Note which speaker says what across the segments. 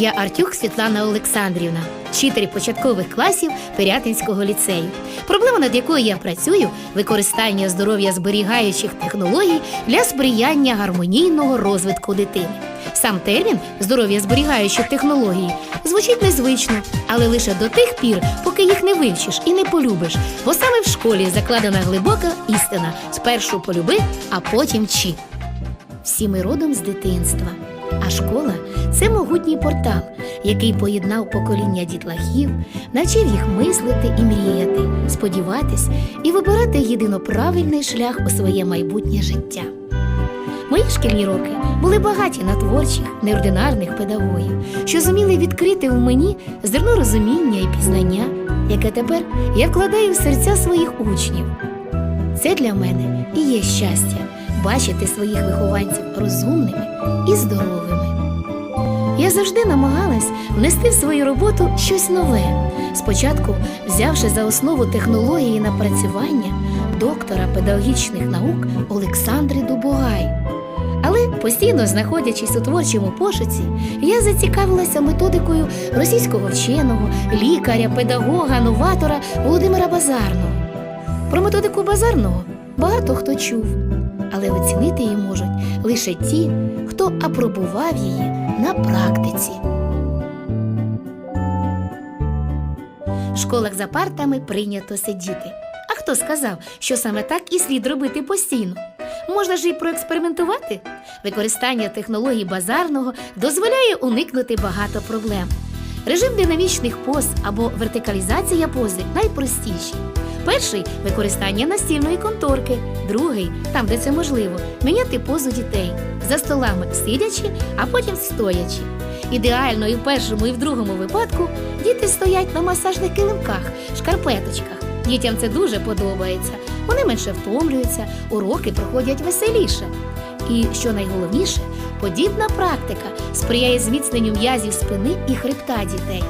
Speaker 1: Я Артюх Світлана Олександрівна, вчитель початкових класів Пирятинського ліцею. Проблема, над якою я працюю, використання здоров'я зберігаючих технологій для сприяння гармонійного розвитку дитини. Сам термін здоров'я зберігаючі технології звучить незвично, але лише до тих пір, поки їх не вивчиш і не полюбиш. Бо саме в школі закладена глибока істина: спершу полюби, а потім вчи. Всі ми родом з дитинства. А школа це могутній портал, який поєднав покоління дітлахів, навчив їх мислити і мріяти, сподіватись і вибирати єдино правильний шлях у своє майбутнє життя. Мої шкільні роки були багаті на творчих, неординарних педагогів, що зуміли відкрити в мені зерно розуміння і пізнання, яке тепер я вкладаю в серця своїх учнів. Це для мене і є щастя бачити своїх вихованців розумними і здоровими. Я завжди намагалась внести в свою роботу щось нове. Спочатку, взявши за основу технології напрацювання доктора педагогічних наук Олександри Дубогай. Але постійно знаходячись у творчому пошуці, я зацікавилася методикою російського вченого, лікаря, педагога, новатора Володимира Базарного. Про методику базарного багато хто чув, але оцінити її можуть лише ті, хто апробував її на практиці. В школах за партами прийнято сидіти. А хто сказав, що саме так і слід робити постійно? Можна ж і проекспериментувати. Використання технологій базарного дозволяє уникнути багато проблем. Режим динамічних поз або вертикалізація пози найпростіші. Перший використання настільної конторки, другий, там де це можливо, міняти позу дітей за столами сидячи, а потім стоячи. Ідеально і в першому, і в другому випадку діти стоять на масажних килимках, шкарпеточках. Дітям це дуже подобається. Вони менше втомлюються, уроки проходять веселіше. І що найголовніше, подібна практика сприяє зміцненню м'язів спини і хребта дітей.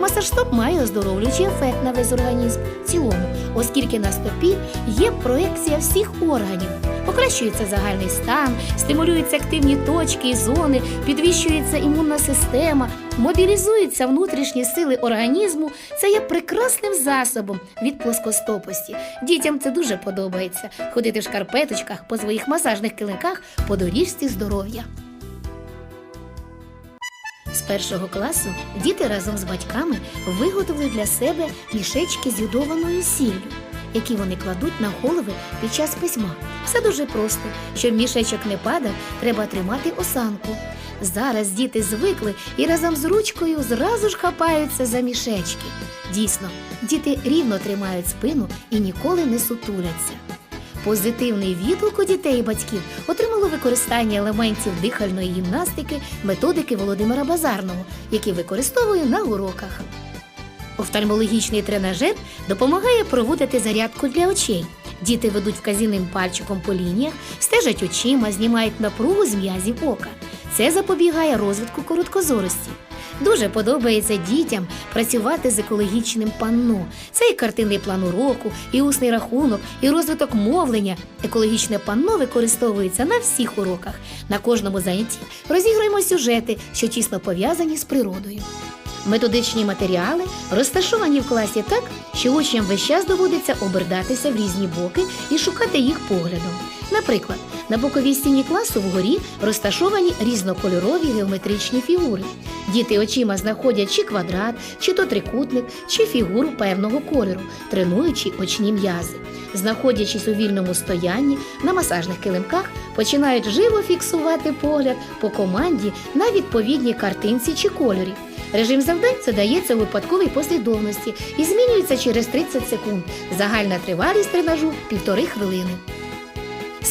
Speaker 1: Масаж стоп має оздоровлюючий ефект на весь організм в цілому, оскільки на стопі є проекція всіх органів. Покращується загальний стан, стимулюються активні точки і зони, підвищується імунна система, мобілізуються внутрішні сили організму. Це є прекрасним засобом від плоскостопості. Дітям це дуже подобається ходити в шкарпеточках по своїх масажних килимках по доріжці здоров'я. З першого класу діти разом з батьками виготовили для себе мішечки з йодованою сіллю, які вони кладуть на голови під час письма. Все дуже просто. Щоб мішечок не падав, треба тримати осанку. Зараз діти звикли і разом з ручкою зразу ж хапаються за мішечки. Дійсно, діти рівно тримають спину і ніколи не сутуляться. Позитивний відгук у дітей і батьків отримало використання елементів дихальної гімнастики методики Володимира Базарного, які використовує на уроках. Офтальмологічний тренажер допомагає проводити зарядку для очей. Діти ведуть вказівним пальчиком по лініях, стежать очима, знімають напругу з м'язів ока. Це запобігає розвитку короткозорості. Дуже подобається дітям працювати з екологічним панно. Це і картинний план уроку, і усний рахунок, і розвиток мовлення. Екологічне панно використовується на всіх уроках. На кожному занятті розігруємо сюжети, що тісно пов'язані з природою. Методичні матеріали розташовані в класі так, що учням весь час доводиться обертатися в різні боки і шукати їх поглядом. Наприклад, на боковій стіні класу вгорі розташовані різнокольорові геометричні фігури. Діти очима знаходять чи квадрат, чи то трикутник, чи фігуру певного кольору, тренуючи очні м'язи. Знаходячись у вільному стоянні на масажних килимках, починають живо фіксувати погляд по команді на відповідній картинці чи кольорі. Режим завдань задається у випадковій послідовності і змінюється через 30 секунд. Загальна тривалість тренажу півтори хвилини.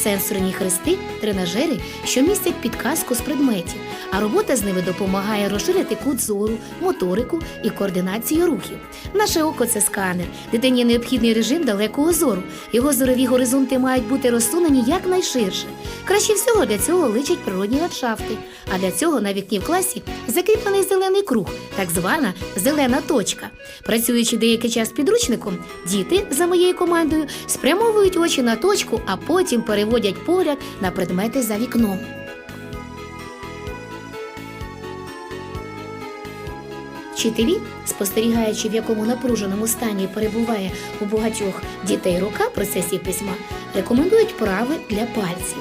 Speaker 1: Сенсорні хрести тренажери, що містять підказку з предметів, а робота з ними допомагає розширити кут зору, моторику і координацію рухів. Наше око це сканер. Дитині необхідний режим далекого зору. Його зорові горизонти мають бути розсунені якнайширше. Краще всього для цього личать природні ландшафти. А для цього на вікні в класі закріплений зелений круг, так звана зелена точка. Працюючи деякий час підручником, діти за моєю командою спрямовують очі на точку, а потім переводять погляд на предмети за вікном. Вчителі, спостерігаючи, в якому напруженому стані перебуває у багатьох дітей рука в процесі письма, рекомендують прави для пальців.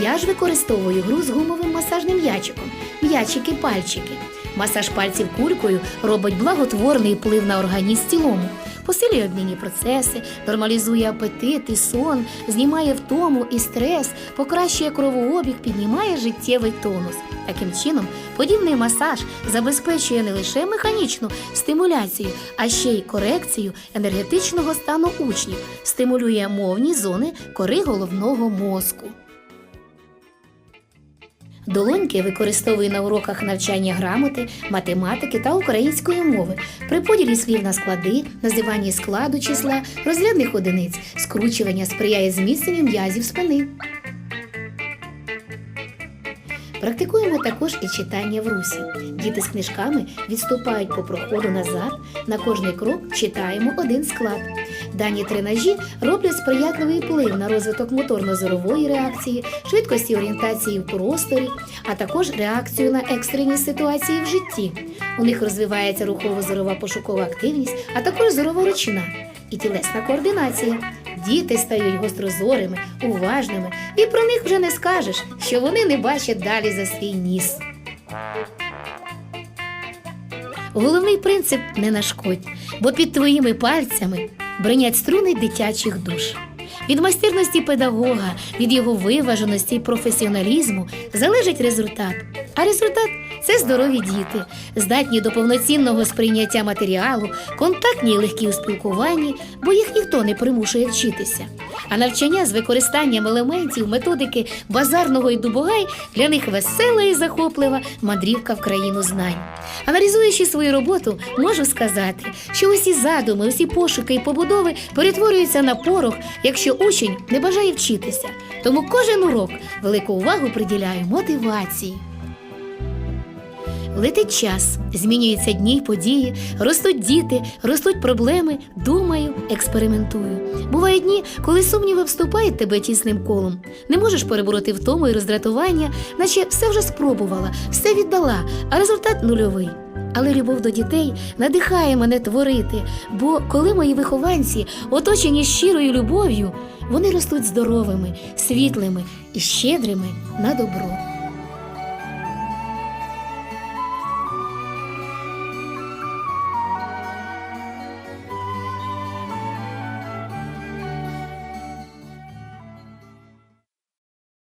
Speaker 1: Я ж використовую гру з гумовим масажним м'ячиком, м'ячики-пальчики. Масаж пальців кулькою робить благотворний вплив на організм в цілому, посилює обмінні процеси, нормалізує апетит і сон, знімає втому і стрес, покращує кровообіг, піднімає життєвий тонус. Таким чином, подібний масаж забезпечує не лише механічну стимуляцію, а ще й корекцію енергетичного стану учнів, стимулює мовні зони кори головного мозку. Долоньки використовую на уроках навчання грамоти, математики та української мови при поділі слів на склади, називанні складу числа, розрядних одиниць, скручування сприяє зміцненню м'язів спини. Практикуємо також і читання в русі. Діти з книжками відступають по проходу назад. На кожний крок читаємо один склад. Дані тренажі роблять сприятливий вплив на розвиток моторно-зорової реакції, швидкості орієнтації в просторі, а також реакцію на екстрені ситуації в житті. У них розвивається рухово-зорова пошукова активність, а також зорова ручна і тілесна координація. Діти стають гострозорими, уважними, і про них вже не скажеш, що вони не бачать далі за свій ніс. Головний принцип не нашкодь, бо під твоїми пальцями бринять струни дитячих душ. Від майстерності педагога, від його виваженості і професіоналізму залежить результат. А результат це здорові діти, здатні до повноцінного сприйняття матеріалу, контактні і легкі у спілкуванні, бо їх ніхто не примушує вчитися. А навчання з використанням елементів методики базарного і дубогай для них весела і захоплива мандрівка в країну знань. Аналізуючи свою роботу, можу сказати, що усі задуми, усі пошуки і побудови перетворюються на порох, якщо учень не бажає вчитися. Тому кожен урок велику увагу приділяю мотивації. Летить час, змінюються дні й події, ростуть діти, ростуть проблеми, думаю, експериментую. Бувають дні, коли сумніви вступають тебе тісним колом. Не можеш перебороти втому і роздратування, наче все вже спробувала, все віддала, а результат нульовий. Але любов до дітей надихає мене творити, бо коли мої вихованці оточені щирою любов'ю, вони ростуть здоровими, світлими і щедрими на добро.